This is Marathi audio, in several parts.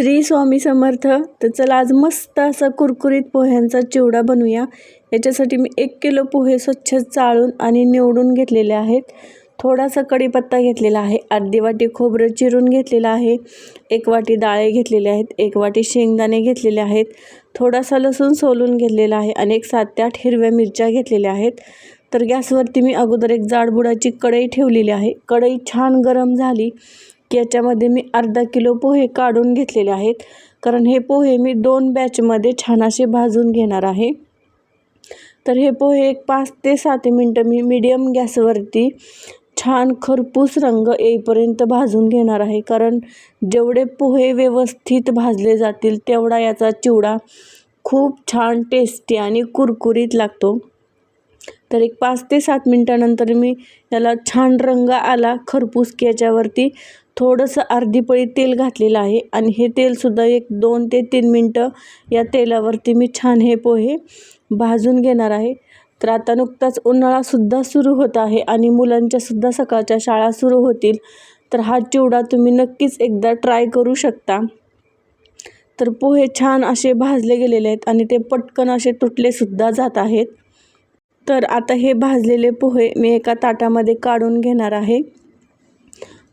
श्री स्वामी समर्थ. तर चला आज मस्त असा कुरकुरीत पोह्यांचा चिवडा बनवूया. याच्यासाठी मी एक किलो पोहे स्वच्छ चाळून आणि निवडून घेतलेले आहेत. थोडासा कढीपत्ता घेतलेला आहे. अर्धी वाटी खोबरं चिरून घेतलेलं आहे. एक वाटी डाळे घेतलेले आहेत. एक वाटी शेंगदाणे घेतलेले आहेत. थोडासा लसूण सोलून घेतलेला आहे आणि एक सात ते आठ हिरव्या मिरच्या घेतलेल्या आहेत. तर गॅसवरती मी अगोदर एक जाडबुडाची कढई ठेवलेली आहे. कढई छान गरम झाली. याच्यामध्ये मी अर्धा किलो पोहे काढून घेतलेले आहेत. कारण हे पोहे मी दोन बॅचमध्ये छान असे भाजून घेणार आहे. तर हे पोहे एक पाच ते सात मिनटं मी मीडियम गॅसवरती छान खरपूस रंग येईपर्यंत भाजून घेणार आहे. कारण जेवढे पोहे व्यवस्थित भाजले जातील तेवढा याचा चिवडा खूप छान टेस्टी आणि कुरकुरीत लागतो. तर एक पाच ते सात मिनटानंतर मी याला छान रंग आला खरपूस की याच्यावरती. थोडंसं अर्धी पळी तेल घातलेलं आहे आणि हे तेलसुद्धा एक दोन ते तीन मिनटं या तेलावरती मी छान हे पोहे भाजून घेणार आहे. तर आता नुकताच उन्हाळासुद्धा सुरू होत आहे आणि मुलांच्यासुद्धा सकाळच्या शाळा सुरू होतील. तर हा चिवडा तुम्ही नक्कीच एकदा ट्राय करू शकता. तर पोहे छान असे भाजले गेलेले आहेत आणि ते पटकन असे तुटलेसुद्धा जात आहेत. तर आता हे भाजलेले पोहे मी एका ताटामध्ये काढून घेणार आहे.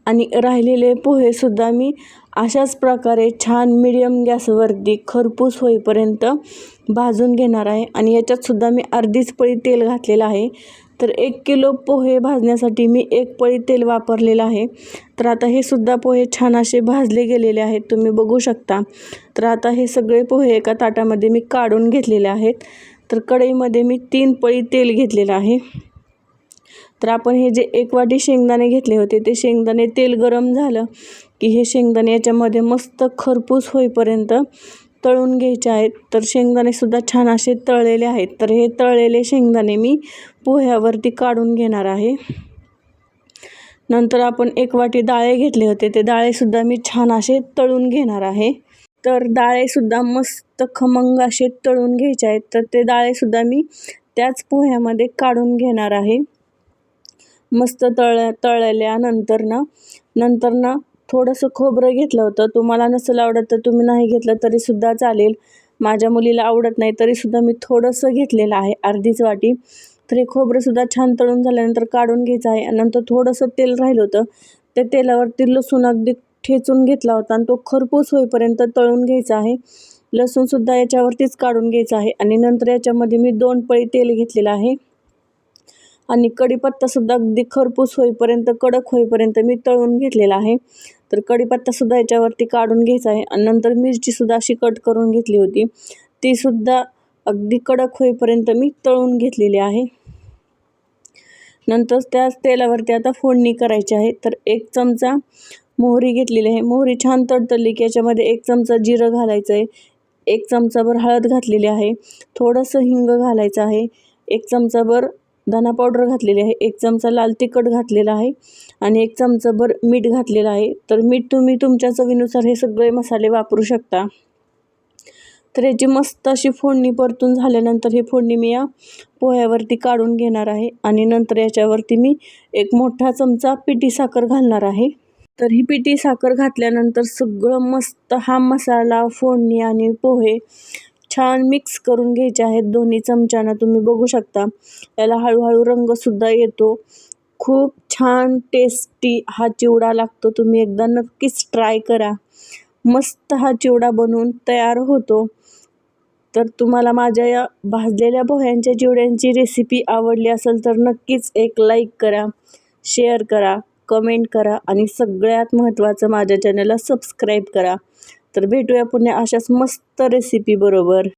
आणि राहिलेले पोहेसुद्धा मी अशाच प्रकारे छान मिडियम गॅसवरती खरपूस होईपर्यंत भाजून घेणार आहे. आणि याच्यातसुद्धा मी अर्धीच पळी तेल घातलेलं आहे. तर एक किलो पोहे भाजण्यासाठी मी एक पळी तेल वापरलेलं आहे. तर आता हे सुद्धा पोहे छान असे भाजले गेलेले आहेत. तुम्ही बघू शकता. तर आता हे सगळे पोहे एका ताटामध्ये मी काढून घेतलेले आहेत. तर कढईमध्ये मी तीन पळी तेल घेतलेलं आहे. तर आपण हे जे एक वाटी शेंगदाणे घेतले होते ते शेंगदाणे तेल गरम झालं की हे शेंगदाणे याच्यामध्ये मस्त खरपूस होईपर्यंत तळून घ्यायचे आहेत. तर शेंगदाणेसुद्धा छान असे तळलेले आहेत. तर हे तळलेले शेंगदाणे मी पोह्यावरती काढून घेणार आहे. नंतर आपण एक वाटी डाळे घेतले होते ते डाळेसुद्धा मी छान असे तळून घेणार आहे. तर डाळेसुद्धा मस्त खमंग असे तळून घ्यायचे आहेत. तर ते डाळेसुद्धा मी त्याच पोह्यामध्ये काढून घेणार आहे. मस्त तळ तळल्यानंतर ना नंतर ना थोडंसं खोबरं घेतलं होतं. तुम्हाला नसेल आवडत तर तुम्ही नाही घेतलं तरीसुद्धा चालेल. माझ्या मुलीला आवडत नाही तरीसुद्धा मी थोडंसं घेतलेलं आहे अर्धीच वाटी. तर हे खोबरंसुद्धा छान तळून झाल्यानंतर काढून घ्यायचं आहे. नंतर थोडंसं तेल राहिलं होतं. त्या तेलावरती लसूण अगदी ठेचून घेतला होता आणि तो खरपूस होईपर्यंत तळून घ्यायचा आहे. लसूणसुद्धा याच्यावरतीच काढून घ्यायचा आहे आणि नंतर याच्यामध्ये मी दोन पळी तेल घेतलेलं आहे. आणि कढीपत्तासुद्धा अगदी खरपूस होईपर्यंत कडक होईपर्यंत मी तळून घेतलेला आहे. तर कढीपत्तासुद्धा याच्यावरती काढून घ्यायचा आहे आणि नंतर मिरचीसुद्धा अशी कट करून घेतली होती. तीसुद्धा अगदी कडक होईपर्यंत मी तळून घेतलेली आहे. नंतर त्याच तेलावरती आता फोडणी करायची आहे. तर एक चमचा मोहरी घेतलेली आहे. मोहरी छान तडतडली की याच्यामध्ये एक चमचा जिरं घालायचं आहे एक चमचाभर हळद घातलेली आहे. थोडंसं हिंग घालायचं आहे. एक चमचाभर धना पावडर घातलेली आहे. एक चमचा लाल तिखट घातलेला आहे. आणि एक चमचाभर मीठ घातलेलं आहे. तर मीठ तुम्ही तुमच्या चवीनुसार हे सगळे मसाले वापरू शकता. तर याची मस्त अशी फोडणी परतून झाल्यानंतर ही फोडणी मी या पोह्यावरती काढून घेणार आहे. आणि नंतर याच्यावरती मी एक मोठा चमचा पिठी साखर घालणार आहे. तर ही पिठी साखर घातल्यानंतर सगळं मस्त हा मसाला फोडणी आणि पोहे छान मिक्स करून घ्यायचे आहेत. दोन्ही चमच्यानं तुम्ही बघू शकता. याला हळूहळू रंगसुद्धा येतो. खूप छान टेस्टी हा चिवडा लागतो. तुम्ही एकदा नक्कीच ट्राय करा. मस्त हा चिवडा बनवून तयार होतो. तर तुम्हाला माझ्या या भाजलेल्या पोह्यांच्या चिवड्यांची रेसिपी आवडली असेल तर नक्कीच एक लाईक करा शेअर करा. कमेंट करा आणि सगळ्यात महत्त्वाचं माझ्या चॅनलला सबस्क्राईब करा. तर भेटूया पुन्हा अशाच मस्त रेसिपी बरोबर.